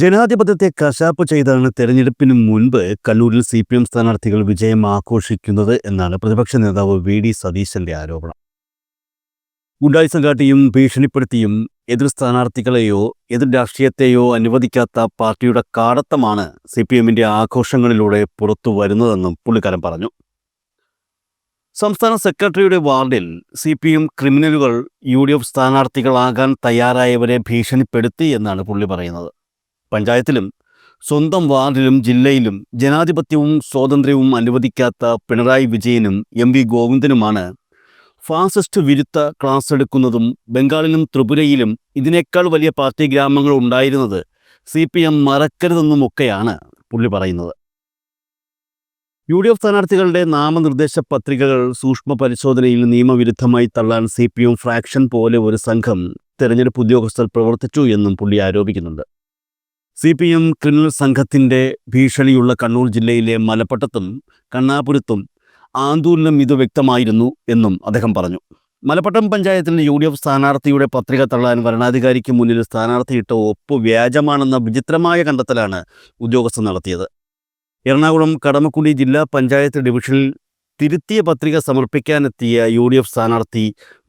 ജനാധിപത്യത്തെ കശാപ്പ് ചെയ്താണ് തെരഞ്ഞെടുപ്പിന് മുൻപ് കണ്ണൂരിൽ സി പി എം സ്ഥാനാർത്ഥികൾ വിജയം ആഘോഷിക്കുന്നത് എന്നാണ് പ്രതിപക്ഷ നേതാവ് വി ഡി സതീശന്റെ ആരോപണം. ഗുണ്ടായിസം കാട്ടിയും ഭീഷണിപ്പെടുത്തിയും എതിർ സ്ഥാനാർത്ഥികളെയോ എതിർ രാഷ്ട്രീയത്തെയോ അനുവദിക്കാത്ത പാർട്ടിയുടെ കാടത്തമാണ് സി പി എമ്മിന്റെ ആഘോഷങ്ങളിലൂടെ പുറത്തു വരുന്നതെന്നും പുള്ളിക്കാരൻ പറഞ്ഞു. സംസ്ഥാന സെക്രട്ടറിയുടെ വാർഡിൽ സി പി എം ക്രിമിനലുകൾ യു ഡി എഫ് സ്ഥാനാർത്ഥികളാകാൻ തയ്യാറായവരെ ഭീഷണിപ്പെടുത്തി എന്നാണ് പുള്ളി പറയുന്നത്. പഞ്ചായത്തിലും സ്വന്തം വാർഡിലും ജില്ലയിലും ജനാധിപത്യവും സ്വാതന്ത്ര്യവും അനുവദിക്കാത്ത പിണറായി വിജയനും എം വി ഗോവിന്ദനുമാണ് ഫാസിസ്റ്റ് വിരുദ്ധ ക്ലാസ് എടുക്കുന്നതും ബംഗാളിലും ത്രിപുരയിലും ഇതിനേക്കാൾ വലിയ പാർട്ടി ഗ്രാമങ്ങൾ ഉണ്ടായിരുന്നത് സി പി എം മറക്കരുതെന്നുമൊക്കെയാണ് പുള്ളി പറയുന്നത്. യു ഡി എഫ് സ്ഥാനാർത്ഥികളുടെ നാമനിർദ്ദേശ പത്രികകൾ സൂക്ഷ്മ പരിശോധനയിൽ നിയമവിരുദ്ധമായി തള്ളാൻ സി പി എം ഫ്രാക്ഷൻ പോലെ ഒരു സംഘം തെരഞ്ഞെടുപ്പ് ഉദ്യോഗസ്ഥർ പ്രവർത്തിച്ചു എന്നും പുള്ളി ആരോപിക്കുന്നുണ്ട്. സി പി എം ക്രിമിനൽ സംഘത്തിന്റെ ഭീഷണിയുള്ള കണ്ണൂർ ജില്ലയിലെ മലപ്പട്ടത്തും കണ്ണാപുരത്തും ആന്തൂരിലും ഇത് വ്യക്തമായിരുന്നു എന്നും അദ്ദേഹം പറഞ്ഞു. മലപ്പട്ടം പഞ്ചായത്തിൽ യു ഡി എഫ് സ്ഥാനാർത്ഥിയുടെ പത്രിക തള്ളാൻ വരണാധികാരിക്ക് മുന്നിൽ സ്ഥാനാർത്ഥിയിട്ട ഒപ്പ് വ്യാജമാണെന്ന വിചിത്രമായ കണ്ടെത്തലാണ് ഉദ്യോഗസ്ഥർ നടത്തിയത്. എറണാകുളം കടമക്കുടി ജില്ലാ പഞ്ചായത്ത് ഡിവിഷനിൽ തിരുത്തിയ പത്രിക സമർപ്പിക്കാനെത്തിയ യു ഡി എഫ് സ്ഥാനാർത്ഥി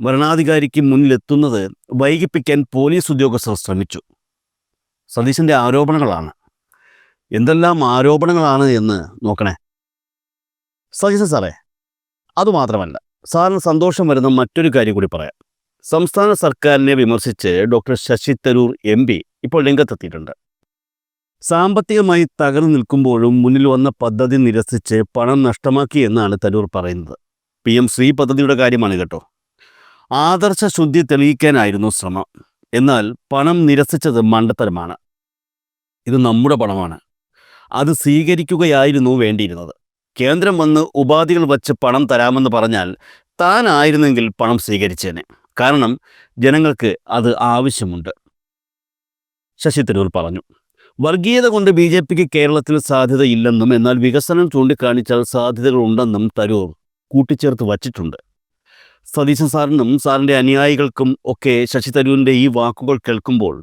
വരണാധികാരിക്ക് മുന്നിലെത്തുന്നത് വൈകിപ്പിക്കാൻ പോലീസ് ഉദ്യോഗസ്ഥർ ശ്രമിച്ചു. സതീശന്റെ ആരോപണങ്ങളാണ്. എന്തെല്ലാം ആരോപണങ്ങളാണ് എന്ന് നോക്കണേ. സതീശൻ സാറേ അതുമാത്രമല്ല സാറിന് സന്തോഷം വരുന്ന മറ്റൊരു കാര്യം കൂടി പറയാം. സംസ്ഥാന സർക്കാരിനെ വിമർശിച്ച് doctor Shashi Tharoor M P ഇപ്പോൾ രംഗത്തെത്തിയിട്ടുണ്ട്. സാമ്പത്തികമായി തകർന്നു നിൽക്കുമ്പോഴും മുന്നിൽ വന്ന പദ്ധതി നിരസിച്ച് പണം നഷ്ടമാക്കി എന്നാണ് തരൂർ പറയുന്നത്. പി എം ശ്രീ പദ്ധതിയുടെ കാര്യമാണ് കേട്ടോ. ആദർശ ശുദ്ധി തെളിയിക്കാനായിരുന്നു ശ്രമം. എന്നാൽ പണം നിരസിച്ചത് മണ്ടത്തരമാണ്. ഇത് നമ്മുടെ പണമാണ്. അത് സ്വീകരിക്കുകയായിരുന്നു വേണ്ടിയിരുന്നത്. കേന്ദ്രം വന്ന് ഉപാധികൾ വച്ച് പണം തരാമെന്ന് പറഞ്ഞാൽ താനായിരുന്നെങ്കിൽ പണം സ്വീകരിച്ചേനെ. കാരണം ജനങ്ങൾക്ക് അത് ആവശ്യമുണ്ട്. ശശി തരൂർ പറഞ്ഞു വർഗീയത കൊണ്ട് ബി ജെ പിക്ക് കേരളത്തിൽ സാധ്യതയില്ലെന്നും എന്നാൽ വികസനം ചൂണ്ടിക്കാണിച്ചാൽ സാധ്യതകളുണ്ടെന്നും തരൂർ കൂട്ടിച്ചേർത്ത് വച്ചിട്ടുണ്ട്. സതീശൻ സാറിനും സാറിന്റെ അനുയായികൾക്കും ഒക്കെ ശശി തരൂരിന്റെ ഈ വാക്കുകൾ കേൾക്കുമ്പോൾ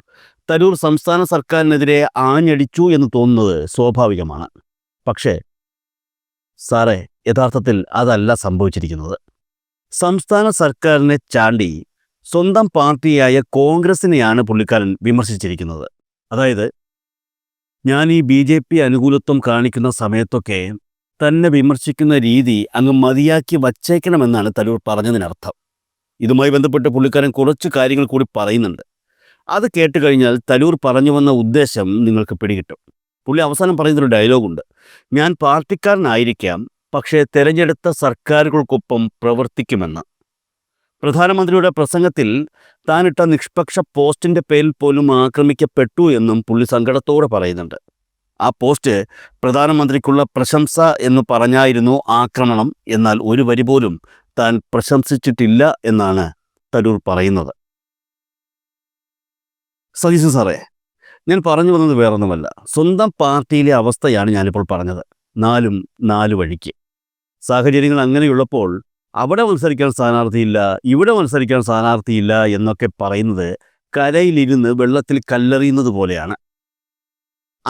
തരൂർ സംസ്ഥാന സർക്കാരിനെതിരെ ആഞ്ഞടിച്ചു എന്ന് തോന്നുന്നത് സ്വാഭാവികമാണ്. പക്ഷേ സാറേ യഥാർത്ഥത്തിൽ അതല്ല സംഭവിച്ചിരിക്കുന്നത്. സംസ്ഥാന സർക്കാരിനെ ചാണ്ടി സ്വന്തം പാർട്ടിയായ കോൺഗ്രസിനെയാണ് പുള്ളിക്കാരൻ വിമർശിച്ചിരിക്കുന്നത്. അതായത് ഞാൻ ഈ ബി ജെ പി അനുകൂലത്വം കാണിക്കുന്ന സമയത്തൊക്കെ തന്നെ വിമർശിക്കുന്ന രീതി അങ്ങ് മതിയാക്കി വച്ചേക്കണമെന്നാണ് തരൂർ പറഞ്ഞതിനർത്ഥം. ഇതുമായി ബന്ധപ്പെട്ട് പുള്ളിക്കാരൻ കുറച്ച് കാര്യങ്ങൾ കൂടി പറയുന്നുണ്ട്. അത് കേട്ട് കഴിഞ്ഞാൽ തരൂർ പറഞ്ഞു വന്ന ഉദ്ദേശം നിങ്ങൾക്ക് പിടികിട്ടും. പുള്ളി അവസാനം പറയുന്നൊരു ഡയലോഗുണ്ട്. ഞാൻ പാർട്ടിക്കാരനായിരിക്കാം പക്ഷേ തെരഞ്ഞെടുത്ത സർക്കാരുകൾക്കൊപ്പം പ്രവർത്തിക്കുമെന്ന്. പ്രധാനമന്ത്രിയുടെ പ്രസംഗത്തിൽ താനിട്ട നിഷ്പക്ഷ പോസ്റ്റിന്റെ പേരിൽ പോലും ആക്രമിക്കപ്പെട്ടു എന്നും പുള്ളി സങ്കടത്തോടെ പറയുന്നുണ്ട്. ആ പോസ്റ്റ് പ്രധാനമന്ത്രിക്കുള്ള പ്രശംസ എന്ന് പറഞ്ഞായിരുന്നു ആക്രമണം. എന്നാൽ ഒരു വരി പോലും താൻ പ്രശംസിച്ചിട്ടില്ല എന്നാണ് തരൂർ പറയുന്നത്. സതീശൻ സാറേ ഞാൻ പറഞ്ഞു വന്നത് വേറൊന്നുമല്ല. സ്വന്തം പാർട്ടിയിലെ അവസ്ഥയാണ് ഞാനിപ്പോൾ പറഞ്ഞത്. നാലും നാലു വഴിക്ക്. സാഹചര്യങ്ങൾ അങ്ങനെയുള്ളപ്പോൾ അവിടെ മത്സരിക്കാൻ സ്ഥാനാർത്ഥിയില്ല ഇവിടെ മത്സരിക്കാൻ സ്ഥാനാർത്ഥിയില്ല എന്നൊക്കെ പറയുന്നത് കരയിലിരുന്ന് വെള്ളത്തിൽ കല്ലെറിയുന്നത് പോലെയാണ്.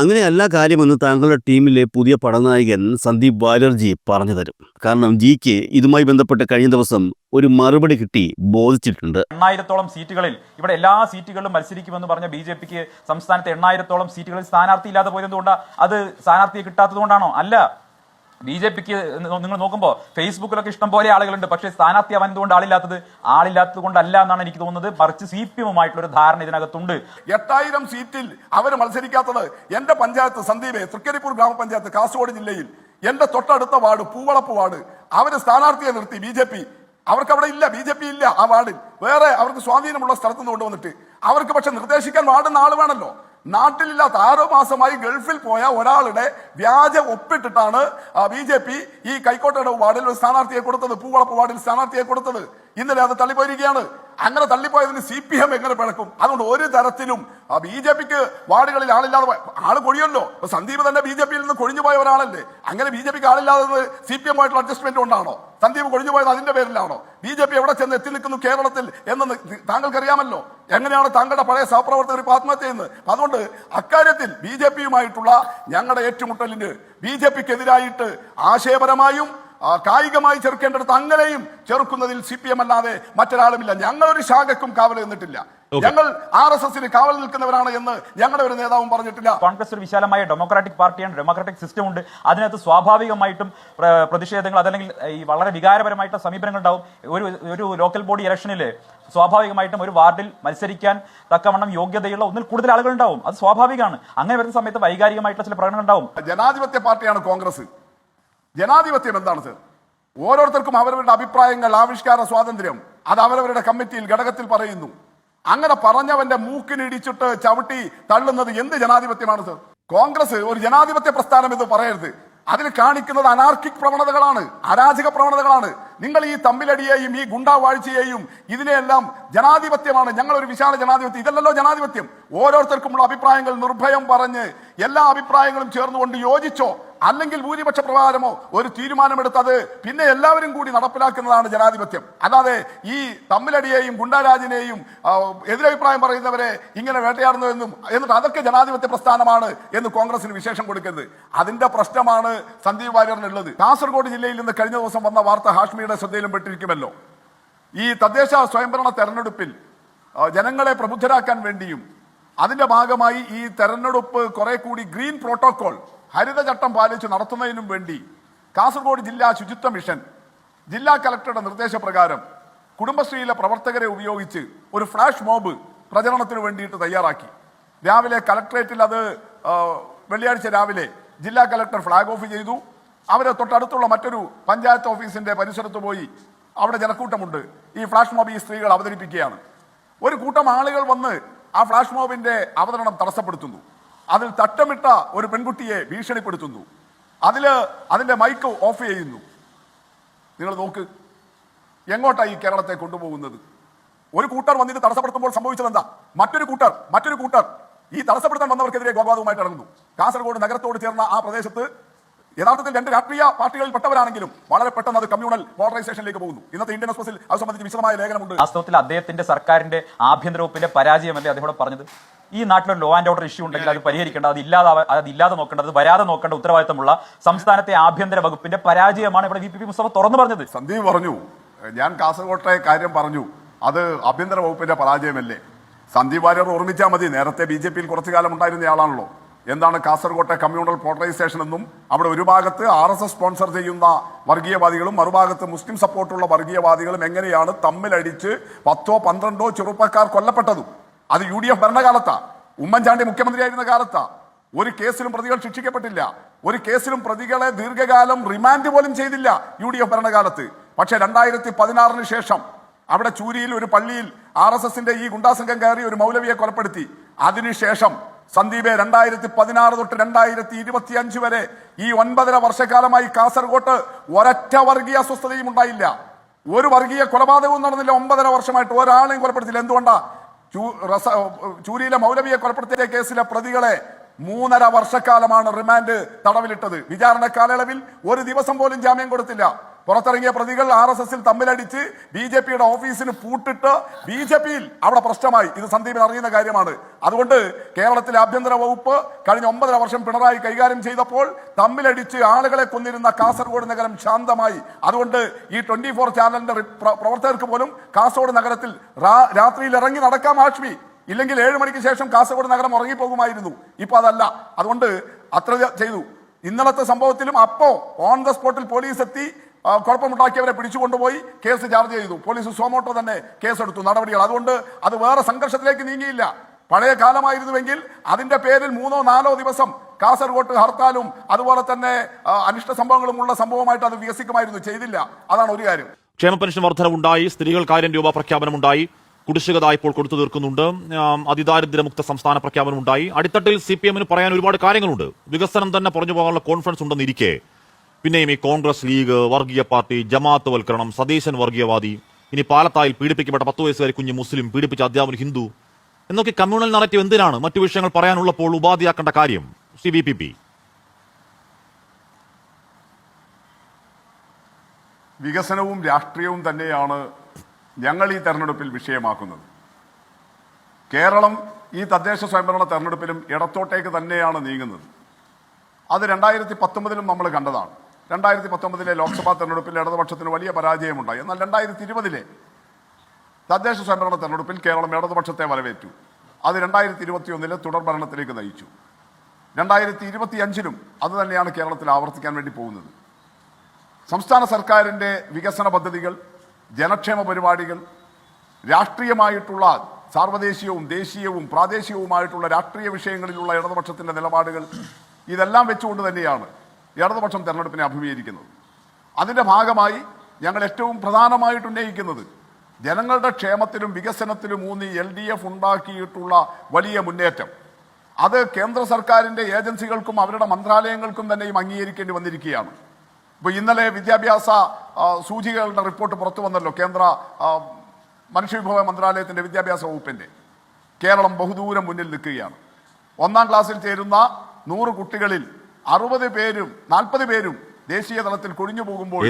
അങ്ങനെയല്ല കാര്യമെന്ന് താങ്കളുടെ ടീമിലെ പുതിയ പടനായകൻ സന്ദീപ് ബാനർജി പറഞ്ഞു തരും. കാരണം ജിക്ക് ഇതുമായി ബന്ധപ്പെട്ട് കഴിഞ്ഞ ദിവസം ഒരു മറുപടി കിട്ടി ബോധിച്ചിട്ടുണ്ട്. എണ്ണായിരത്തോളം സീറ്റുകളിൽ ഇവിടെ എല്ലാ സീറ്റുകളിലും മത്സരിക്കുമെന്ന് പറഞ്ഞ ബി ജെ പിക്ക് സംസ്ഥാനത്തെ എണ്ണായിരത്തോളം സീറ്റുകളിൽ സ്ഥാനാർത്ഥി ഇല്ലാതെ പോയതുകൊണ്ട് അത് സ്ഥാനാർത്ഥിയെ കിട്ടാത്തത് കൊണ്ടാണോ അല്ല. ബി ജെ പിക്ക് നിങ്ങൾ നോക്കുമ്പോൾ ഫേസ്ബുക്കിലൊക്കെ ഇഷ്ടം പോലെ ആളുകളുണ്ട്. പക്ഷേ അവൻ എന്തുകൊണ്ട് ആളില്ലാത്തത്? ആളില്ലാത്തത് കൊണ്ടല്ല എന്നാണ് എനിക്ക് തോന്നുന്നത്. മറിച്ച് സി പി എമ്മുമായിട്ടുള്ള ഒരു ധാരണ ഇതിനകത്തുണ്ട്. എട്ടായിരം സീറ്റിൽ അവർ മത്സരിക്കാത്തത് എന്റെ പഞ്ചായത്ത് സന്ദീപ് തൃക്കരിപ്പൂർ ഗ്രാമപഞ്ചായത്ത് കാസർഗോഡ് ജില്ലയിൽ. എന്റെ തൊട്ടടുത്ത വാർഡ് പൂവളപ്പ് വാർഡ്. അവർ സ്ഥാനാർത്ഥിയെ നിർത്തി ബി ജെ പി. അവർക്ക് അവിടെ ഇല്ല ബി ജെ പി ഇല്ല ആ വാർഡിൽ. വേറെ അവർക്ക് സ്വാധീനമുള്ള സ്ഥലത്ത് നിന്ന് കൊണ്ടുവന്നിട്ട് അവർക്ക് പക്ഷെ നിർദ്ദേശിക്കാൻ വാർഡിന് ആൾ വേണമല്ലോ നാട്ടിലില്ലാത്ത ആറു മാസമായി ഗൾഫിൽ പോയ ഒരാളുടെ വ്യാജ ഒപ്പിട്ടിട്ടാണ് ബി ജെ പി ഈ കൈക്കോട്ടയുടെ വാർഡിൽ ഒരു സ്ഥാനാർത്ഥിയെ കൊടുത്തത് പൂവളപ്പ് വാർഡിൽ സ്ഥാനാർത്ഥിയെ കൊടുത്തത്. ഇന്നലെ അത് തള്ളിപ്പോയിരിക്കുകയാണ്. അങ്ങനെ തള്ളിപ്പോയതിന് സി പി എം എങ്ങനെ പിഴക്കും അതുകൊണ്ട് ഒരു തരത്തിലും ബി ജെ പിക്ക് വാർഡുകളിൽ ആളില്ലാതെ ആൾ കൊഴിയല്ലോ സന്ദീപ് തന്നെ ബി ജെ പിയിൽ നിന്ന് കൊഴിഞ്ഞു പോയ ഒരാളല്ലേ? അങ്ങനെ ബി ജെ പിക്ക് ആളില്ലാതെ സി പി എം ആയിട്ടുള്ള അഡ്ജസ്റ്റ്മെന്റ് ഉണ്ടാണോ സന്ദീപ് കൊഴിഞ്ഞു പോയത് അതിന്റെ പേരിലാണോ? ബി ജെ പി എവിടെ ചെന്ന് എത്തി നിൽക്കുന്നു കേരളത്തിൽ എന്ന് താങ്കൾക്കറിയാമല്ലോ? എങ്ങനെയാണ് താങ്കളുടെ പഴയ സഹപ്രവർത്തകർ ഇപ്പോൾ ആത്മഹത്യ ചെയ്യുന്നത്? അതുകൊണ്ട് അക്കാര്യത്തിൽ ബി ജെ പിയുമായിട്ടുള്ള ഞങ്ങളുടെ ഏറ്റുമുട്ടലിന് ബി ജെ പിക്കെതിരായിട്ട് ആശയപരമായും കായികമായി ചെറുക്കേണ്ടടുത്ത് അങ്ങനെയും ചെറുക്കുന്നതിൽ സി പി എം അല്ലാതെ മറ്റൊരാളുമില്ല. ഞങ്ങളൊരു ശാഖക്കും കാവൽ നിന്നിട്ടില്ല. ഞങ്ങൾ ആർ എസ് എസിന് കാവൽ നിൽക്കുന്നവരാണ് എന്ന് ഞങ്ങളുടെ ഒരു നേതാവും പറഞ്ഞിട്ടില്ല. കോൺഗ്രസ് ഒരു വിശാലമായ ഡെമോക്രാറ്റിക് പാർട്ടിയാണ് ഡെമോക്രാറ്റിക് സിസ്റ്റം ഉണ്ട് അതിനകത്ത് സ്വാഭാവികമായിട്ടും പ്രതിഷേധങ്ങൾ അതല്ലെങ്കിൽ ഈ വളരെ വികാരപരമായിട്ടുള്ള സമീപനങ്ങൾ ഉണ്ടാവും. ഒരു ഒരു ലോക്കൽ ബോഡി ഇലക്ഷനിൽ സ്വാഭാവികമായിട്ടും ഒരു വാർഡിൽ മത്സരിക്കാൻ തക്കവണ്ണം യോഗ്യതയുള്ള ഒന്നിൽ കൂടുതൽ ആളുകൾ ഉണ്ടാവും. അത് സ്വാഭാവികമാണ്. അങ്ങനെ വരുന്ന സമയത്ത് വൈകാരികമായിട്ടുള്ള ചില പ്രകടനങ്ങൾ ഉണ്ടാവും. ജനാധിപത്യ പാർട്ടിയാണ് കോൺഗ്രസ്. ജനാധിപത്യം എന്താണ് സർ ഓരോരുത്തർക്കും അവരവരുടെ അഭിപ്രായങ്ങൾ ആവിഷ്കാര സ്വാതന്ത്ര്യം അത് അവരവരുടെ കമ്മിറ്റിയിൽ ഘടകത്തിൽ പറയുന്നു. അങ്ങനെ പറഞ്ഞവന്റെ മൂക്കിനിടിച്ചിട്ട് ചവിട്ടി തള്ളുന്നത് എന്ത് ജനാധിപത്യമാണ് സർ? കോൺഗ്രസ് ഒരു ജനാധിപത്യ പ്രസ്ഥാനം എന്ന് പറയരുത്. അതിൽ കാണിക്കുന്നത് അനാർക്കിക് പ്രവണതകളാണ് അരാജക പ്രവണതകളാണ്. നിങ്ങൾ ഈ തമ്മിലടിയെയും ഈ ഗുണ്ടാവാഴ്ചയെയും ഇതിനെയെല്ലാം ജനാധിപത്യമാണ്. ഞങ്ങൾ ഒരു വിശാല ജനാധിപത്യം. ഇതല്ലല്ലോ ജനാധിപത്യം. ഓരോരുത്തർക്കുമുള്ള അഭിപ്രായങ്ങൾ നിർഭയം പറഞ്ഞ് എല്ലാ അഭിപ്രായങ്ങളും ചേർന്നുകൊണ്ട് യോജിച്ചോ? അല്ലെങ്കിൽ ഭൂരിപക്ഷ പ്രകാരമോ ഒരു തീരുമാനമെടുത്തത് പിന്നെ എല്ലാവരും കൂടി നടപ്പിലാക്കുന്നതാണ് ജനാധിപത്യം. അല്ലാതെ ഈ തമ്മിലടിയെയും ഗുണ്ടാരാജിനെയും എതിരഭിപ്രായം പറയുന്നവരെ ഇങ്ങനെ വേട്ടയാടുന്നു എന്നും എന്നിട്ട് അതൊക്കെ ജനാധിപത്യ പ്രസ്ഥാനമാണ് എന്ന് കോൺഗ്രസിന് വിശേഷം കൊടുക്കരുത്. അതിന്റെ പ്രശ്നമാണ് സന്ദീപ് വാര്യറിനുള്ളത്. കാസർഗോഡ് ജില്ലയിൽ നിന്ന് കഴിഞ്ഞ ദിവസം വന്ന വാർത്ത ഹാഷ്മിയുടെ ശ്രദ്ധയിലും പെട്ടിരിക്കുമല്ലോ. ഈ തദ്ദേശ സ്വയംഭരണ തെരഞ്ഞെടുപ്പിൽ ജനങ്ങളെ പ്രബുദ്ധരാക്കാൻ വേണ്ടിയും അതിന്റെ ഭാഗമായി ഈ തെരഞ്ഞെടുപ്പ് കുറെ കൂടി ഗ്രീൻ പ്രോട്ടോകോൾ ഹരിതചട്ടം പാലിച്ച് നടത്തുന്നതിനും വേണ്ടി കാസർഗോഡ് ജില്ലാ ശുചിത്വ മിഷൻ ജില്ലാ കലക്ടറുടെ നിർദ്ദേശപ്രകാരം കുടുംബശ്രീയിലെ പ്രവർത്തകരെ ഉപയോഗിച്ച് ഒരു ഫ്ലാഷ് മോബ് പ്രചരണത്തിന് വേണ്ടിയിട്ട് തയ്യാറാക്കി. രാവിലെ കലക്ടറേറ്റിൽ അത് വെള്ളിയാഴ്ച രാവിലെ ജില്ലാ കലക്ടർ ഫ്ലാഗ് ഓഫ് ചെയ്തു. അവരെ തൊട്ടടുത്തുള്ള മറ്റൊരു പഞ്ചായത്ത് ഓഫീസിന്റെ പരിസരത്ത് പോയി അവിടെ ജനക്കൂട്ടമുണ്ട്. ഈ ഫ്ലാഷ് മോബ് ഈ സ്ത്രീകൾ അവതരിപ്പിക്കുകയാണ്. ഒരു കൂട്ടം ആളുകൾ വന്ന് ആ ഫ്ലാഷ് മോബിന്റെ അവതരണം തടസ്സപ്പെടുത്തുന്നു. അതിൽ തട്ടമിട്ട ഒരു പെൺകുട്ടിയെ ഭീഷണിപ്പെടുത്തുന്നു. അതിൽ അതിന്റെ മൈക്ക് ഓഫ് ചെയ്യുന്നു. നിങ്ങൾ നോക്ക് എങ്ങോട്ടാണ് ഈ കേരളത്തെ കൊണ്ടുപോകുന്നത്? ഒരു കൂട്ടർ വന്നിട്ട് തടസ്സപ്പെടുത്തുമ്പോൾ സംഭവിച്ചത് എന്താ മറ്റൊരു കൂട്ടർ മറ്റൊരു കൂട്ടർ ഈ തടസ്സപ്പെടുത്താൻ വന്നവർക്കെതിരെ ഗോപാതവുമായിട്ട് ഇറങ്ങുന്നു. കാസർഗോഡ് നഗരത്തോട് ചേർന്ന ആ പ്രദേശത്ത് യഥാർത്ഥത്തിൽ രണ്ട് രാഷ്ട്രീയ പാർട്ടികളിൽ പെട്ടവരാണെങ്കിലും വളരെ പെട്ടെന്ന് അത് കമ്മ്യൂണൽ മോഡറൈസേഷനിലേക്ക് പോകുന്നു. ഇന്നത്തെ ഇന്ത്യൻ എക്സ്പ്രസിൽ അത് സംബന്ധിച്ച് വിശദമായ ലേഖനമുണ്ട്. വാസ്തവത്തിൽ അദ്ദേഹത്തിന്റെ സർക്കാരിന്റെ ആഭ്യന്തര വകുപ്പിന്റെ പരാജയമല്ലേ അദ്ദേഹം പറഞ്ഞത്? ഈ നാട്ടിലൊരു ലോ ആൻഡ് ഓർഡർ ഇഷ്യൂ ഉണ്ടെങ്കിൽ അത് പരിഹരിക്കേണ്ട അത് ഇല്ലാതെ അത് ഇല്ലാതെ നോക്കേണ്ടത് വരാതെ നോക്കേണ്ട ഉത്തരവാദിത്തമുള്ള സംസ്ഥാനത്തെ ആഭ്യന്തര വകുപ്പിന്റെ പരാജയമാണ് ഇവിടെ വി പി പി മുസ്തഫ തുറന്നു പറഞ്ഞത്. സന്ദീപ് പറഞ്ഞു ഞാൻ കാസർകോട്ടെ കാര്യം പറഞ്ഞു അത് ആഭ്യന്തര വകുപ്പിന്റെ പരാജയമല്ലേ? സന്ദീപ് വാര്യർ ഓർമ്മിച്ചാൽ മതി നേരത്തെ ബി ജെ പിയിൽ കുറച്ചു കാലം ഉണ്ടായിരുന്നയാളാണല്ലോ എന്താണ് കാസർകോട്ടെ കമ്മ്യൂണൽ പോളറൈസേഷൻ എന്നും അവിടെ ഒരു ഭാഗത്ത് ആർ എസ് എസ് സ്പോൺസർ ചെയ്യുന്ന വർഗീയവാദികളും മറുഭാഗത്ത് മുസ്ലിം സപ്പോർട്ടുള്ള വർഗീയവാദികളും എങ്ങനെയാണ് തമ്മിലടിച്ച് പത്തോ പന്ത്രണ്ടോ ചെറുപ്പക്കാർ കൊല്ലപ്പെട്ടതും? അത് യു ഡി എഫ് ഭരണകാലത്താ. ഉമ്മൻചാണ്ടി മുഖ്യമന്ത്രിയായിരുന്ന കാലത്താ. ഒരു കേസിലും പ്രതികൾ ശിക്ഷിക്കപ്പെട്ടില്ല. ഒരു കേസിലും പ്രതികളെ ദീർഘകാലം റിമാൻഡ് പോലും ചെയ്തില്ല യു ഡി എഫ് ഭരണകാലത്ത്. പക്ഷേ രണ്ടായിരത്തി പതിനാറിന് ശേഷം അവിടെ ചൂരിയിൽ ഒരു പള്ളിയിൽ ആർ എസ് എസിന്റെ ഈ ഗുണ്ടാസംഘം കയറി ഒരു മൗലവിയെ കൊലപ്പെടുത്തി. അതിനുശേഷം സന്ദീപെ രണ്ടായിരത്തി പതിനാറ് തൊട്ട് രണ്ടായിരത്തി ഇരുപത്തി അഞ്ച് വരെ ഈ ഒൻപതര വർഷക്കാലമായി കാസർഗോട്ട് ഒരൊറ്റ വർഗീയ അസ്വസ്ഥതയും ഉണ്ടായില്ല. ഒരു വർഗീയ കൊലപാതകവും നടന്നില്ല ഒമ്പതര വർഷമായിട്ട്. ഒരാളെയും കൊലപ്പെടുത്തില്ല. എന്തുകൊണ്ടാ? ചൂരിയിലെ മൗലവിയെ കൊലപ്പെടുത്തിയ കേസിലെ പ്രതികളെ മൂന്നര വർഷക്കാലമാണ് റിമാൻഡ് തടവിലിട്ടത്. വിചാരണ കാലയളവിൽ ഒരു ദിവസം പോലും ജാമ്യം കൊടുത്തില്ല. പുറത്തിറങ്ങിയ പ്രതികൾ ആർ എസ് എസിൽ തമ്മിലടിച്ച് ബി ജെ പിയുടെ ഓഫീസിന് പൂട്ടിട്ട് ബി ജെ പിയിൽ അവിടെ പ്രശ്നമായി. ഇത് സന്ദീപിന് അറിയുന്ന കാര്യമാണ്. അതുകൊണ്ട് കേരളത്തിലെ ആഭ്യന്തര വകുപ്പ് കഴിഞ്ഞ ഒമ്പതര വർഷം പിണറായി കൈകാര്യം ചെയ്തപ്പോൾ തമ്മിലടിച്ച് ആളുകളെ കൊന്നിരുന്ന കാസർഗോഡ് നഗരം ശാന്തമായി. അതുകൊണ്ട് ഈ ട്വന്റി ഫോർ ചാനലിന്റെ പ്രവർത്തകർക്ക് പോലും കാസർഗോഡ് നഗരത്തിൽ രാത്രിയിൽ ഇറങ്ങി നടക്കാം ആഷ്മി. ഇല്ലെങ്കിൽ ഏഴ് മണിക്ക് ശേഷം കാസർഗോഡ് നഗരം ഉറങ്ങിപ്പോകുമായിരുന്നു. ഇപ്പൊ അതല്ല. അതുകൊണ്ട് അത്ര ചെയ്തു. ഇന്നലത്തെ സംഭവത്തിലും അപ്പോ ഓൺ ദ സ്പോട്ടിൽ പോലീസ് എത്തി. കുഴപ്പമുണ്ടാക്കിയവരെ പിടിച്ചുകൊണ്ടുപോയി കേസ് ചാർജ് ചെയ്തു. പോലീസ് സോമോട്ടോ തന്നെ കേസെടുത്തു നടപടികൾ. അതുകൊണ്ട് അത് വേറെ സംഘർഷത്തിലേക്ക് നീങ്ങിയില്ല. പഴയ കാലമായിരുന്നുവെങ്കിൽ അതിന്റെ പേരിൽ മൂന്നോ നാലോ ദിവസം കാസർഗോട്ട് ഹർത്താലും അതുപോലെ തന്നെ അനിഷ്ട സംഭവങ്ങളും ഉള്ള സംഭവമായിട്ട് അത് വികസിക്കുമായിരുന്നു. ചെയ്തില്ല. അതാണ് ഒരു കാര്യം. ക്ഷേമ പെൻഷൻ വർധനവുണ്ടായി. സ്ത്രീകൾക്ക് ആയിരം രൂപ പ്രഖ്യാപനമുണ്ടായി. കുടിശ്ശികത ഇപ്പോൾ കൊടുത്തു തീർക്കുന്നുണ്ട് അതിദാരിദ്ര്യമുക്ത സംസ്ഥാന പ്രഖ്യാപനമുണ്ടായി. അടിത്തട്ടിൽ സി പി എമ്മിന് പറയാൻ ഒരുപാട് കാര്യങ്ങളുണ്ട്. വികസനം തന്നെ പറഞ്ഞു പോകാനുള്ള കോൺഫിഡൻസ് ഉണ്ടെന്നിരിക്കെ. പിന്നെയും ഈ കോൺഗ്രസ് ലീഗ് വർഗീയ പാർട്ടി ജമാഅത്ത് വൽക്കരണം സതീശൻ വർഗീയവാദി ഇനി പാലത്തായിൽ പീഡിപ്പിക്കപ്പെട്ട പത്ത് വയസ്സുകാരി കുഞ്ഞ് മുസ്ലിം പീഡിപ്പിച്ച അധ്യാപകൻ ഹിന്ദു എന്നൊക്കെ കമ്മ്യൂണൽ നറേറ്റീവ് എന്തിനാണ്? മറ്റു വിഷയങ്ങൾ പറയാനുള്ളപ്പോൾ ഉപാധിയാക്കേണ്ട കാര്യം സി ബി പി പി. വികസനവും രാഷ്ട്രീയവും തന്നെയാണ് ഞങ്ങൾ ഈ തെരഞ്ഞെടുപ്പിൽ വിഷയമാക്കുന്നത്. കേരളം ഈ തദ്ദേശ സ്വയംഭരണ തെരഞ്ഞെടുപ്പിലും ഇടത്തോട്ടേക്ക് തന്നെയാണ് നീങ്ങുന്നത്. അത് രണ്ടായിരത്തി പത്തൊമ്പതിലും നമ്മൾ കണ്ടതാണ്. രണ്ടായിരത്തി പത്തൊമ്പതിലെ ലോക്സഭാ തെരഞ്ഞെടുപ്പിൽ ഇടതുപക്ഷത്തിന് വലിയ പരാജയമുണ്ടായി. എന്നാൽ രണ്ടായിരത്തി ഇരുപതിലെ തദ്ദേശ സ്വയംഭരണ തെരഞ്ഞെടുപ്പിൽ കേരളം ഇടതുപക്ഷത്തെ വരവേറ്റു അത് രണ്ടായിരത്തി ഇരുപത്തിയൊന്നിലെ തുടർ ഭരണത്തിലേക്ക് നയിച്ചു. രണ്ടായിരത്തി ഇരുപത്തി അഞ്ചിലും അത് തന്നെയാണ് കേരളത്തിൽ ആവർത്തിക്കാൻ വേണ്ടി പോകുന്നത്. സംസ്ഥാന സർക്കാരിന്റെ വികസന പദ്ധതികൾ ജനക്ഷേമ പരിപാടികൾ രാഷ്ട്രീയമായിട്ടുള്ള സാർവദേശീയവും ദേശീയവും പ്രാദേശികവുമായിട്ടുള്ള രാഷ്ട്രീയ വിഷയങ്ങളിലുള്ള ഇടതുപക്ഷത്തിന്റെ നിലപാടുകൾ ഇതെല്ലാം വെച്ചുകൊണ്ട് തന്നെയാണ് ഇടതുപക്ഷം തെരഞ്ഞെടുപ്പിനെ അഭിമുഖീകരിക്കുന്നത്. അതിന്റെ ഭാഗമായി ഞങ്ങൾ ഏറ്റവും പ്രധാനമായിട്ട് ഉന്നയിക്കുന്നത് ജനങ്ങളുടെ ക്ഷേമത്തിലും വികസനത്തിലും ഊന്നി എൽ ഡി എഫ് ഉണ്ടാക്കിയിട്ടുള്ള വലിയ മുന്നേറ്റം. അത് കേന്ദ്ര സർക്കാരിന്റെ ഏജൻസികൾക്കും അവരുടെ മന്ത്രാലയങ്ങൾക്കും തന്നെയും അംഗീകരിക്കേണ്ടി വന്നിരിക്കുകയാണ്. ഇപ്പോൾ ഇന്നലെ വിദ്യാഭ്യാസ സൂചികകളുടെ റിപ്പോർട്ട് പുറത്തു വന്നല്ലോ കേന്ദ്ര മനുഷ്യവിഭവ മന്ത്രാലയത്തിന്റെ വിദ്യാഭ്യാസ വകുപ്പിന്റെ കേരളം ബഹുദൂരം മുന്നിൽ നിൽക്കുകയാണ്. ഒന്നാം ക്ലാസ്സിൽ ചേരുന്ന നൂറ് കുട്ടികളിൽ അറുപത് പേരും നാൽപ്പത് പേരും ദേശീയ തലത്തിൽ കൊഴിഞ്ഞു പോകുമ്പോൾ.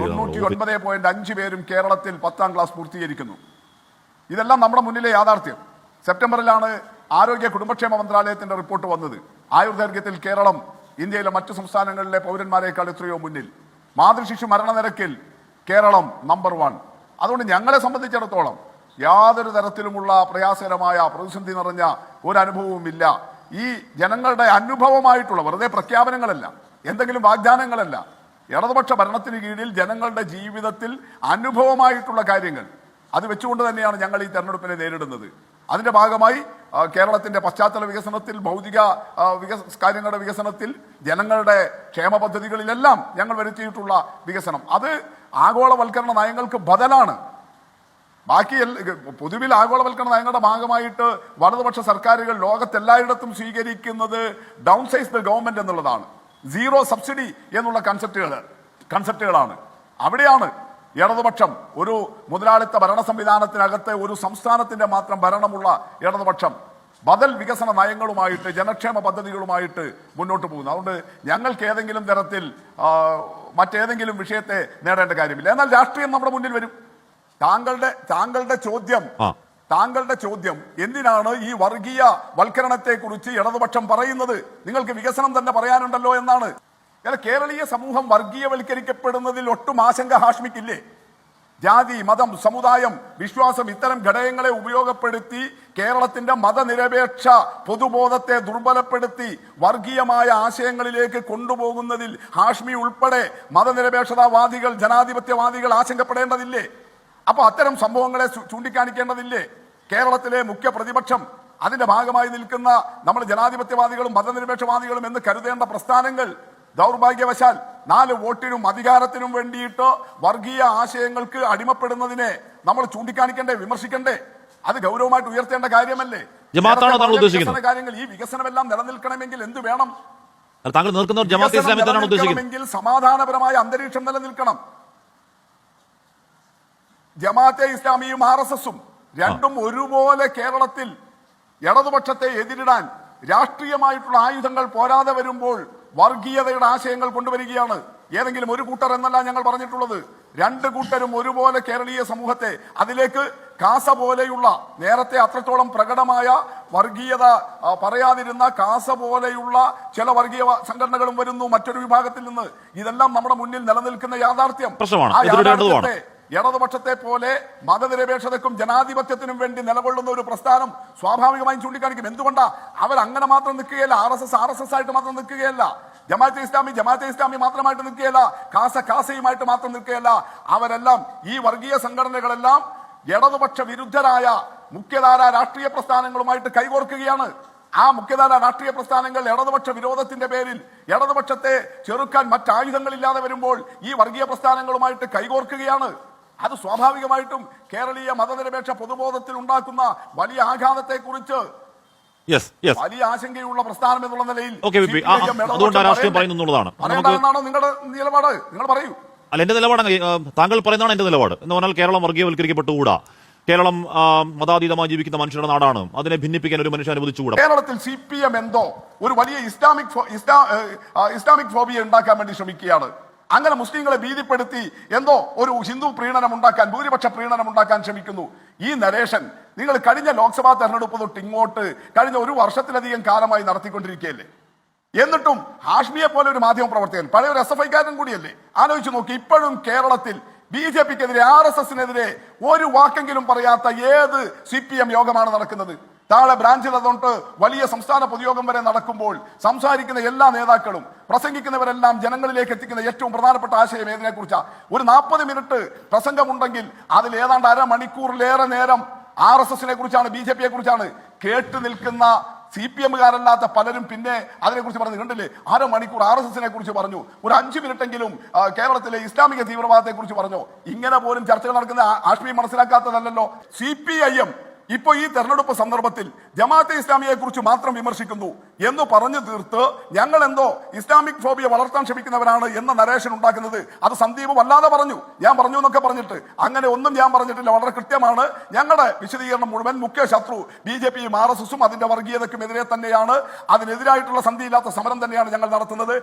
തൊണ്ണൂറ്റി ഒൻപത് പോയിന്റ് അഞ്ച് പേരും കേരളത്തിൽ പത്താം ക്ലാസ് പൂർത്തീകരിക്കുന്നു. ഇതെല്ലാം നമ്മുടെ മുന്നിലെ യാഥാർത്ഥ്യം. സെപ്റ്റംബറിലാണ് ആരോഗ്യ കുടുംബക്ഷേമ മന്ത്രാലയത്തിന്റെ റിപ്പോർട്ട് വന്നത്. ആയുർദൈർഘ്യത്തിൽ കേരളം ഇന്ത്യയിലെ മറ്റു സംസ്ഥാനങ്ങളിലെ പൗരന്മാരെക്കാൾ എത്രയോ മുന്നിൽ. മാതൃശിശു മരണനിരക്കിൽ കേരളം നമ്പർ വൺ അതുകൊണ്ട് ഞങ്ങളെ സംബന്ധിച്ചിടത്തോളം യാതൊരു തരത്തിലുമുള്ള പ്രയാസകരമായ പ്രതിസന്ധി നിറഞ്ഞ ഒരു അനുഭവവും ഇല്ല ഈ ജനങ്ങളുടെ അനുഭവമായിട്ടുള്ള വെറുതെ പ്രഖ്യാപനങ്ങളല്ല എന്തെങ്കിലും വാഗ്ദാനങ്ങളല്ല ഇടതുപക്ഷ ഭരണത്തിന് കീഴിൽ ജനങ്ങളുടെ ജീവിതത്തിൽ അനുഭവമായിട്ടുള്ള കാര്യങ്ങൾ അത് വെച്ചുകൊണ്ട് തന്നെയാണ് ഞങ്ങൾ ഈ തെരഞ്ഞെടുപ്പിനെ നേരിടുന്നത്. അതിന്റെ ഭാഗമായി കേരളത്തിന്റെ പശ്ചാത്തല വികസനത്തിൽ ഭൗതിക വികസ കാര്യങ്ങളുടെ വികസനത്തിൽ ജനങ്ങളുടെ ക്ഷേമ പദ്ധതികളിലെല്ലാം ഞങ്ങൾ വരുത്തിയിട്ടുള്ള വികസനം. അത് ആഗോളവൽക്കരണ നയങ്ങൾക്ക് ബദലാണ്. ബാക്കി പൊതുവിൽ ആഗോളവൽക്കരണ നയങ്ങളുടെ ഭാഗമായിട്ട് വലതുപക്ഷ സർക്കാരുകൾ ലോകത്തെല്ലായിടത്തും സ്വീകരിക്കുന്നത് ഡൗൺ സൈസ് ദ ഗവൺമെന്റ് എന്നുള്ളതാണ്. സീറോ സബ്സിഡി എന്നുള്ള കൺസെപ്റ്റുകൾ കൺസെപ്റ്റുകളാണ് അവിടെയാണ് ഇടതുപക്ഷം ഒരു മുതലാളിത്ത ഭരണ സംവിധാനത്തിനകത്ത് ഒരു സംസ്ഥാനത്തിന്റെ മാത്രം ഭരണമുള്ള ഇടതുപക്ഷം ബദൽ വികസന നയങ്ങളുമായിട്ട് ജനക്ഷേമ പദ്ധതികളുമായിട്ട് മുന്നോട്ട് പോകുന്നു അതുകൊണ്ട് ഞങ്ങൾക്ക് ഏതെങ്കിലും തരത്തിൽ മറ്റേതെങ്കിലും വിഷയത്തെ നേടേണ്ട കാര്യമില്ല. എന്നാൽ രാഷ്ട്രീയം നമ്മുടെ മുന്നിൽ വരും. താങ്കളുടെ താങ്കളുടെ ചോദ്യം താങ്കളുടെ ചോദ്യം എന്തിനാണ് ഈ വർഗീയ വൽക്കരണത്തെ കുറിച്ച് ഇടതുപക്ഷം പറയുന്നത്? നിങ്ങൾക്ക് വികസനം തന്നെ പറയാനുണ്ടല്ലോ എന്നാണ്. കേരളീയ സമൂഹം വർഗീയവൽക്കരിക്കപ്പെടുന്നതിൽ ഒട്ടും ആശങ്ക ഹാഷ്മിക്കില്ലേ? ജാതി മതം സമുദായം വിശ്വാസം ഇത്തരം ഘടകങ്ങളെ ഉപയോഗപ്പെടുത്തി കേരളത്തിന്റെ മതനിരപേക്ഷ പൊതുബോധത്തെ ദുർബലപ്പെടുത്തി വർഗീയമായ ആശയങ്ങളിലേക്ക് കൊണ്ടുപോകുന്നതിൽ ഹാഷ്മി ഉൾപ്പെടെ മതനിരപേക്ഷതാവാദികൾ ജനാധിപത്യവാദികൾ ആശങ്കപ്പെടേണ്ടതില്ലേ? അപ്പൊ അത്തരം സംഭവങ്ങളെ ചൂണ്ടിക്കാണിക്കേണ്ടതില്ലേ? കേരളത്തിലെ മുഖ്യ പ്രതിപക്ഷം അതിന്റെ ഭാഗമായി നിൽക്കുന്ന നമ്മൾ ജനാധിപത്യവാദികളും മതനിരപേക്ഷവാദികളും എന്ന് കരുതേണ്ട പ്രസ്ഥാനങ്ങൾ ദൗർഭാഗ്യവശാൽ നാല് വോട്ടിനും അധികാരത്തിനും വേണ്ടിയിട്ട് വർഗീയ ആശയങ്ങൾക്ക് അടിമപ്പെടുന്നതിനെ നമ്മൾ ചൂണ്ടിക്കാണിക്കണ്ടേ വിമർശിക്കണ്ടേ? അത് ഗൗരവമായിട്ട് ഉയർത്തേണ്ട കാര്യമല്ലേ? വികസന കാര്യങ്ങൾ ഈ വികസനമെല്ലാം നിലനിൽക്കണമെങ്കിൽ എന്ത് വേണം? താങ്കൾ സമാധാനപരമായ അന്തരീക്ഷം നിലനിൽക്കണം. ജമാഅത്തെ ഇസ്ലാമിയും ആർ എസ് എസും രണ്ടും ഒരുപോലെ കേരളത്തിൽ ഇടതുപക്ഷത്തെ എതിരിടാൻ രാഷ്ട്രീയമായിട്ടുള്ള ആയുധങ്ങൾ പോരാതെ വരുമ്പോൾ വർഗീയതയുടെ ആശയങ്ങൾ കൊണ്ടുവരികയാണ്. ഏതെങ്കിലും ഒരു കൂട്ടർ എന്നല്ല ഞങ്ങൾ പറഞ്ഞിട്ടുള്ളത്. രണ്ട് കൂട്ടരും ഒരുപോലെ കേരളീയ സമൂഹത്തെ അതിലേക്ക് കാസ പോലെയുള്ള നേരത്തെ അത്രത്തോളം പ്രകടമായ വർഗീയത പറയാതിരുന്ന കാസ പോലെയുള്ള ചില വർഗീയ സംഘടനകളും വരുന്നു മറ്റൊരു വിഭാഗത്തിൽ നിന്ന്. ഇതെല്ലാം നമ്മുടെ മുന്നിൽ നിലനിൽക്കുന്ന യാഥാർത്ഥ്യം. പ്രശ്നമാണ്. ആ യാഥാർത്ഥ്യത്തെ ഇടതുപക്ഷത്തെ പോലെ മതനിരപേക്ഷതക്കും ജനാധിപത്യത്തിനും വേണ്ടി നിലകൊള്ളുന്ന ഒരു പ്രസ്ഥാനം സ്വാഭാവികമായും ചൂണ്ടിക്കാണിക്കും. എന്തുകൊണ്ടാ? അവർ അങ്ങനെ മാത്രം നിൽക്കുകയല്ല. R S S R S S ആയിട്ട് മാത്രം നിൽക്കുകയല്ല. ജമാഅത്തെ ഇസ്ലാമി ജമാഅത്തെ ഇസ്ലാമി മാത്രമായിട്ട് നിൽക്കുകയല്ല. കാസ കാസയുമായിട്ട് മാത്രം നിൽക്കുകയല്ല. അവരെല്ലാം ഈ വർഗീയ സംഘടനകളെല്ലാം ഇടതുപക്ഷ വിരുദ്ധരായ മുഖ്യധാര രാഷ്ട്രീയ പ്രസ്ഥാനങ്ങളുമായിട്ട് കൈകോർക്കുകയാണ്. ആ മുഖ്യധാര രാഷ്ട്രീയ പ്രസ്ഥാനങ്ങൾ ഇടതുപക്ഷ വിരോധത്തിന്റെ പേരിൽ ഇടതുപക്ഷത്തെ ചെറുക്കാൻ മറ്റായുധങ്ങളില്ലാതെ വരുമ്പോൾ ഈ വർഗീയ പ്രസ്ഥാനങ്ങളുമായിട്ട് കൈകോർക്കുകയാണ്. അത് സ്വാഭാവികമായിട്ടും കേരളീയ മതനിരപേക്ഷ പൊതുബോധത്തിൽ ഉണ്ടാക്കുന്ന വലിയ ആഘാതത്തെ കുറിച്ച് വലിയ ആശങ്കയുള്ള പ്രസ്ഥാനം എന്നുള്ള നിലയിൽ ഓക്കേ, വിപി. ആ, ആ, CPIM ഇടതുപക്ഷം അതുകൊണ്ട് ആ രാഷ്ട്രീയം പറയണ്ടേ? പറയുന്നു എന്നുള്ളതാണ്. പറയണ്ട നമുക്ക് എന്നാണോ നിങ്ങളുടെ നിലപാട്? നിങ്ങൾ പറയൂ. അല്ല എന്റെ നിലപാട് അങ്ങ്, ഏഹ്, താങ്കൾ പറയുന്നതാണ് എന്റെ നിലപാട്. എന്ന് പറഞ്ഞാൽ കേരളം വർഗീയവൽക്കരിക്കപ്പെട്ടുകൂടാ. കേരളം മതാതീതമായി ജീവിക്കുന്ന മനുഷ്യരുടെ നാടാണ്. അതിനെ ഭിന്നിപ്പിക്കാൻ ഒരു മനുഷ്യൻ അനുവദിച്ചുകൂടാ. കേരളത്തിൽ സി പി എം എന്തോ ഒരു വലിയ ഇസ്ലാമിക് ഇസ്ലാമിക് ഫോബിയ ഉണ്ടാക്കാൻ വേണ്ടി ശ്രമിക്കുകയാണ്. അങ്ങനെ മുസ്ലിങ്ങളെ ഭീതിപ്പെടുത്തി എന്തോ ഒരു ഹിന്ദു പ്രീണനം ഉണ്ടാക്കാൻ ഭൂരിപക്ഷ പ്രീണനം ഉണ്ടാക്കാൻ ശ്രമിക്കുന്നു. ഈ നരേഷൻ നിങ്ങൾ കഴിഞ്ഞ ലോക്സഭാ തെരഞ്ഞെടുപ്പ് തൊട്ട് ഇങ്ങോട്ട് കഴിഞ്ഞ ഒരു വർഷത്തിലധികം കാലമായി നടത്തിക്കൊണ്ടിരിക്കുകയല്ലേ? എന്നിട്ടും ഹാഷ്മിയെ പോലെ ഒരു മാധ്യമ പ്രവർത്തകൻ പഴയ ഒരു എസ് എഫ് ഐക്കാരൻ കൂടിയല്ലേ? ആലോചിച്ച് നോക്കി ഇപ്പോഴും കേരളത്തിൽ ബി ജെ പിക്കെതിരെ ആർ എസ് എസിനെതിരെ ഒരു വാക്കെങ്കിലും പറയാത്ത ഏത് സി പി എം യോഗമാണ് നടക്കുന്നത്? താഴെ ബ്രാഞ്ചിൽ അതുകൊണ്ട് വലിയ സംസ്ഥാന പൊതുയോഗം വരെ നടക്കുമ്പോൾ സംസാരിക്കുന്ന എല്ലാ നേതാക്കളും പ്രസംഗിക്കുന്നവരെല്ലാം ജനങ്ങളിലേക്ക് എത്തിക്കുന്ന ഏറ്റവും പ്രധാനപ്പെട്ട ആശയം ഏതിനെ കുറിച്ചാണ് ഒരു നാൽപ്പത് മിനിറ്റ് പ്രസംഗമുണ്ടെങ്കിൽ അതിൽ ഏതാണ്ട് അരമണിക്കൂറിലേറെ നേരം ആർ എസ് എസിനെ കുറിച്ചാണ് ബി ജെ പിയെ കുറിച്ചാണ് കേട്ടു നിൽക്കുന്ന സി പി എമ്മുകാരല്ലാത്ത പലരും പിന്നെ അതിനെക്കുറിച്ച് പറഞ്ഞു കണ്ടില്ലേ? അരമണിക്കൂർ ആർ എസ് എസിനെ കുറിച്ച് പറഞ്ഞു. ഒരു അഞ്ച് മിനിറ്റെങ്കിലും കേരളത്തിലെ ഇസ്ലാമിക തീവ്രവാദത്തെ കുറിച്ച് പറഞ്ഞു? ഇങ്ങനെ പോലും ചർച്ചകൾ നടക്കുന്ന ആഷ്മി മനസ്സിലാക്കാത്തതല്ലല്ലോ. സി പി ഐ എം ഇപ്പൊ ഈ തെരഞ്ഞെടുപ്പ് സന്ദർഭത്തിൽ ജമാഅത്തെ ഇസ്ലാമിയെ കുറിച്ച് മാത്രം വിമർശിക്കുന്നു എന്ന് പറഞ്ഞു തീർത്ത് ഞങ്ങൾ എന്തോ ഇസ്ലാമിക് ഫോബിയ വളർത്താൻ ശ്രമിക്കുന്നവരാണ് എന്ന നരേഷൻ ഉണ്ടാക്കുന്നത്. അത് സന്ദീപ് വല്ലാതെ പറഞ്ഞു. ഞാൻ പറഞ്ഞു എന്നൊക്കെ പറഞ്ഞിട്ട്. അങ്ങനെ ഒന്നും ഞാൻ പറഞ്ഞിട്ടില്ല. വളരെ കൃത്യമാണ്. ഞങ്ങളുടെ വിശദീകരണം മുഴുവൻ മുഖ്യ ശത്രു ബി ജെ പിയും ആർ എസ് എസും അതിന്റെ വർഗീയതയ്ക്കും എതിരെ തന്നെയാണ്. അതിനെതിരായിട്ടുള്ള സന്ധിയില്ലാത്ത സമരം തന്നെയാണ് ഞങ്ങൾ നടത്തുന്നത്.